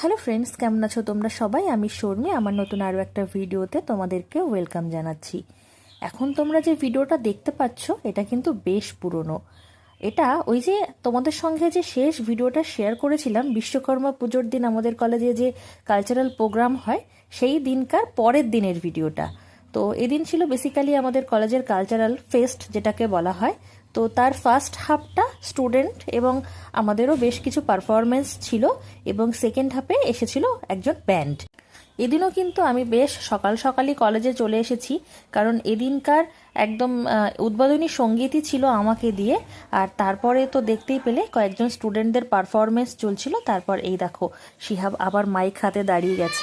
Hello friends, কেমন আছো তোমরা সবাই? আমি শর্মি, আমার নতুন আরও একটা ভিডিওতে তোমাদেরকে ওয়েলকাম জানাচ্ছি। এখন তোমরা যে ভিডিওটা দেখতে পাচ্ছ, এটা কিন্তু বেশ পুরনো। এটা ওই যে তোমাদের সঙ্গে যে শেষ ভিডিওটা শেয়ার করেছিলাম, বিশ্বকর্মা পুজোর দিন আমাদের কলেজে যে কালচারাল প্রোগ্রাম হয়, সেই দিনকার পরের দিনের ভিডিওটা। তো এদিন ছিল বেসিক্যালি আমাদের কলেজের কালচারাল ফেস্ট যেটাকে বলা হয়। তো তার ফার্স্ট হাফটা স্টুডেন্ট এবং আমাদেরও বেশ কিছু পারফরমেন্স ছিল এবং সেকেন্ড হাফে এসেছিল একজন ব্যান্ড এদিনও কিন্তু আমি বেশ সকাল সকালই কলেজে চলে এসেছি, কারণ এদিনকার একদম উদ্বোধনী সঙ্গীতই ছিল আমাকে দিয়ে, আর তারপরে তো দেখতেই পেলে কয়েকজন স্টুডেন্টদের পারফরমেন্স চলছিল, তারপর এই দেখো, শিহাব আবার মাইক হাতে দাঁড়িয়ে গেছে।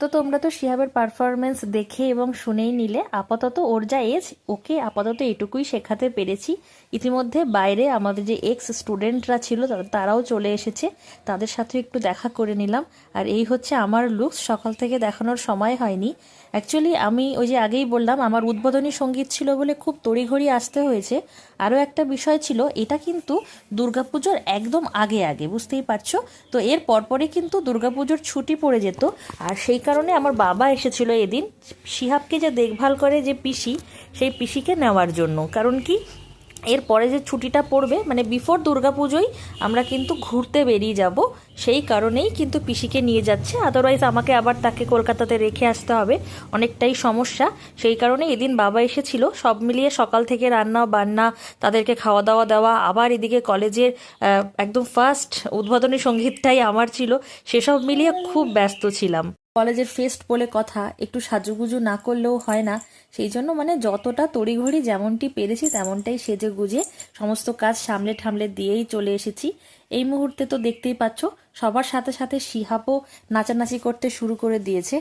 তো তোমরা তো শিহাবের পারফরমেন্স দেখে এবং শুনেই নিলে। আপাতত ওর যা এজ ওকে আপাতত এটুকুই শেখাতে পেরেছি। ইতিমধ্যে বাইরে আমাদের যে এক্স স্টুডেন্টরা ছিল তারাও চলে এসেছে। তাদের সাথে একটু দেখা করে নিলাম। আর এই হচ্ছে আমার লুকস সকাল থেকে দেখানোর সময় হয়নি। অ্যাকচুয়ালি আমি ওই যে আগেই বললাম, আমার উদ্বোধনী সংগীত ছিল বলে খুব তড়িঘড়ি আসতে হয়েছে। আরও একটা বিষয় ছিল, এটা কিন্তু দুর্গাপুজোর একদম আগে আগে, বুঝতেই পারছ? তো এর পরপরই কিন্তু দুর্গাপুজোর ছুটি পড়ে যেত। আর সেই কারণে আমার বাবা এসেছিল এদিন। শিহাবকে যে দেখভাল করে যে পিসি, সেই পিসিকে নেওয়ার জন্য। কারণ কি? এরপরে যে ছুটিটা পড়বে মানে বিফোর দুর্গাপুজোই আমরা কিন্তু ঘুরতে বেরিয়ে যাব। সেই কারণেই কিন্তু পিসিকে নিয়ে যাচ্ছে। আদারওয়াইজ আমাকে আবার তাকে কলকাতাতে রেখে আসতে হবে। অনেকটাই সমস্যা। সেই কারণে এদিন বাবা এসেছিল। সব মিলিয়ে সকাল থেকে রান্না, বান্না, তাদেরকে খাওয়া দাওয়া দেওয়া, আবার এদিকে কলেজের একদম ফার্স্ট উদ্বোধনী সঙ্গীতটাই আমার ছিল। সেসব মিলিয়ে খুব ব্যস্ত ছিলাম। কলেজের ফেস্ট বলে কথা, একটু সাজুগুজু না করলেও হয় না। সেই জন্য মানে যতটা তড়িঘড়ি যেমনটি পেরেছি, তেমনটাই সেজে গুজে সমস্ত কাজ সামলে ঠামলে দিয়েই চলে এসেছি। এই মুহূর্তে তো দেখতেই পাচ্ছ সবার সাথে সাথে শিহাবও নাচানাচি করতে শুরু করে দিয়েছে।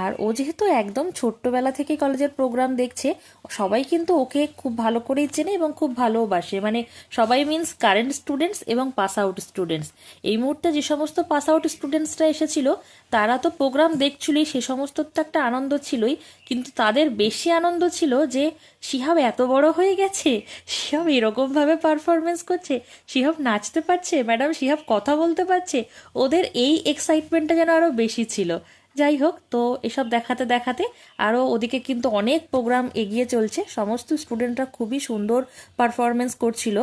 আর ও যেহেতু একদম ছোট্টবেলা থেকে কলেজের প্রোগ্রাম দেখছে, সবাই কিন্তু ওকে খুব ভালো করেই চেনে এবং খুব ভালোবাসে মানে সবাই মিন্স কারেন্ট স্টুডেন্টস এবং পাস আউট স্টুডেন্টস এই মুহূর্তে যে সমস্ত পাস আউট স্টুডেন্টসরা এসেছিল, তারা তো প্রোগ্রাম দেখছিলই, সে সমস্ত তো একটা আনন্দ ছিলই। কিন্তু তাদের বেশি আনন্দ ছিল যে শিহাব এত বড় হয়ে গেছে, শিহাব এরকমভাবে পারফরমেন্স করছে, শিহাব নাচতে পারছে ম্যাডাম শিহাব কথা বলতে পারছে ওদের এই এক্সাইটমেন্টটা যেন আরও বেশি ছিল। যাই হোক, তো এসব দেখাতে দেখাতে আরও ওদিকে কিন্তু অনেক প্রোগ্রাম এগিয়ে চলছে। সমস্ত স্টুডেন্টরা খুবই সুন্দর পারফরমেন্স করছিল।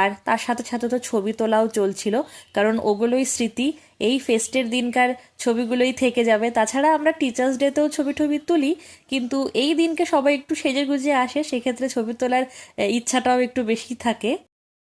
আর তার সাথে সাথে তো ছবি তোলাও চলছিল। কারণ ওগুলোই স্মৃতি। এই ফেস্টের দিনকার ছবিগুলোই থেকে যাবে। তাছাড়া আমরা টিচার্স ডেতেও ছবি টবি তুলি। কিন্তু এই দিনকে সবাই একটু সেজে গুজে আসে। সেক্ষেত্রে ছবি তোলার ইচ্ছাটাও একটু বেশি থাকে।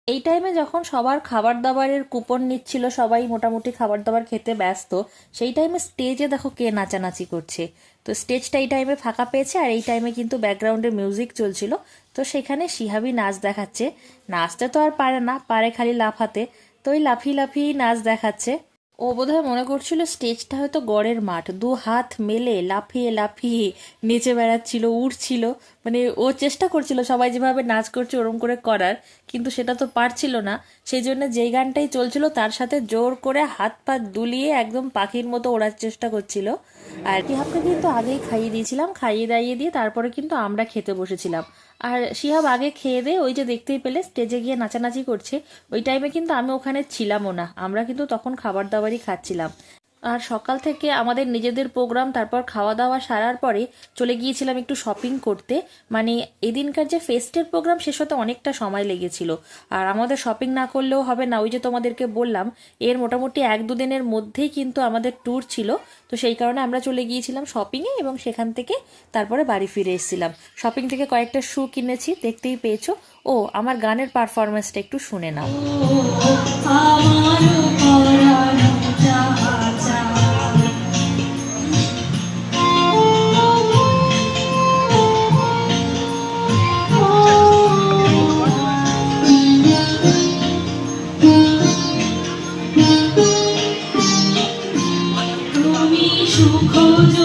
এই টাইমে যখন সবার খাবার দাবারের কুপন নিচ্ছিল, সবাই মোটামুটি খাবার দাবার খেতে ব্যস্ত, সেই টাইমে স্টেজে দেখো কে নাচানাচি করছে। তো স্টেজটা এই টাইমে ফাঁকা পেয়েছে আর এই টাইমে কিন্তু ব্যাকগ্রাউন্ডে মিউজিক চলছিল। তো সেখানে শিহাবি নাচ দেখাচ্ছে। নাচতে তো আর পারে না, পারে খালি লাফাতে। তো ওই লাফি লাফিয়েই নাচ দেখাচ্ছে। ও বোধহয় মনে করছিল স্টেজটা হয়তো গড়ের মাঠ। দু হাত মেলে লাফিয়ে লাফিয়ে নেচে বেড়াচ্ছিল উঠছিল মানে ও চেষ্টা করছিল সবাই যেভাবে নাচ করছে ওরম করে করার, কিন্তু সেটা তো পারছিল না। সেই জন্য যেই গানটাই চলছিল তার সাথে জোর করে হাত পা দুলিয়ে একদম পাখির মতো ওড়ার চেষ্টা করছিল। আর শিহাবকে কিন্তু আগেই খাইয়ে দিয়েছিলাম, খাইয়ে দাইয়ে দিয়ে তারপরে কিন্তু আমরা খেতে বসেছিলাম। আর শিহাব আগে খেয়ে দিয়ে ওই যে দেখতেই পেলে স্টেজে গিয়ে নাচানাচি করছে। ওই টাইমে কিন্তু আমি ওখানে ছিলামও না। আমরা কিন্তু তখন খাবার দাবারই খাচ্ছিলাম। আর সকাল থেকে আমাদের নিজেদের প্রোগ্রাম, তারপর খাওয়া দাওয়া সারার পরে চলে গিয়েছিলাম একটু শপিং করতে। মানে এদিনকার যে ফেস্টের প্রোগ্রাম শেষ হতে অনেকটা সময় লেগেছিল। আর আমাদের শপিং না করলেও হবে না, ওই যে তোমাদেরকে বললাম, এর মোটামুটি এক দুদিনের মধ্যেই কিন্তু আমাদের ট্যুর ছিল। তো সেই কারণে আমরা চলে গিয়েছিলাম শপিংয়ে এবং সেখান থেকে তারপরে বাড়ি ফিরে এসেছিলাম। শপিং থেকে কয়েকটা শু কিনেছি, দেখতেই পেয়েছ। ও, আমার গানের পারফরমেন্সটা একটু শুনে নাও। সুখ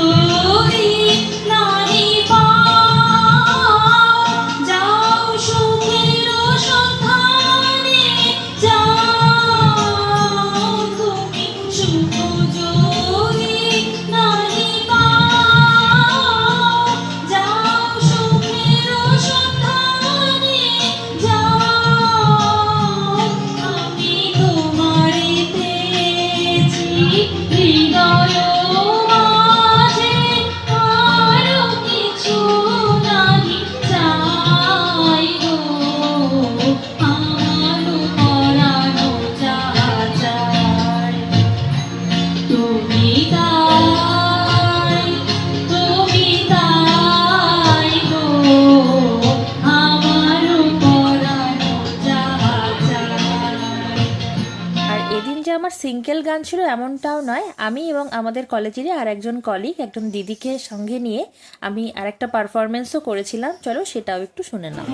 এদিন যে আমার সিঙ্গেল গান ছিল এমনটাও নয়, আমি এবং আমাদের কলেজেরই আর একজন কলিগ একজন দিদিকে সঙ্গে নিয়ে আমি আর একটা পারফরমেন্সও করেছিলাম। চলো সেটাও একটু শুনে নাও।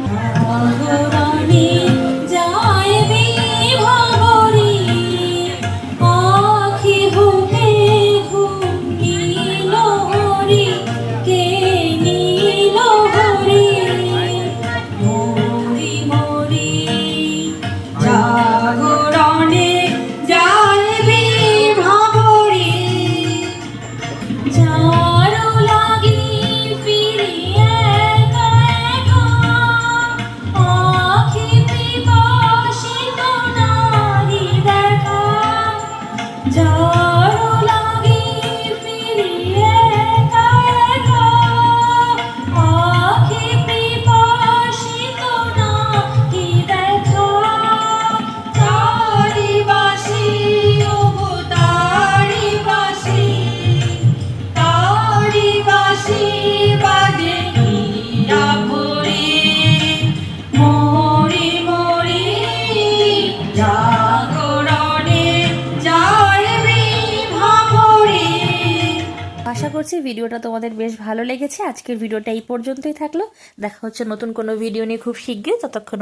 আশা করছি ভিডিওটা তোমাদের বেশ ভালো লেগেছে। আজকের ভিডিওটা এই পর্যন্তই থাকল। দেখা হচ্ছে নতুন কোনো ভিডিও নিয়ে খুব শীঘ্রই। ততক্ষণ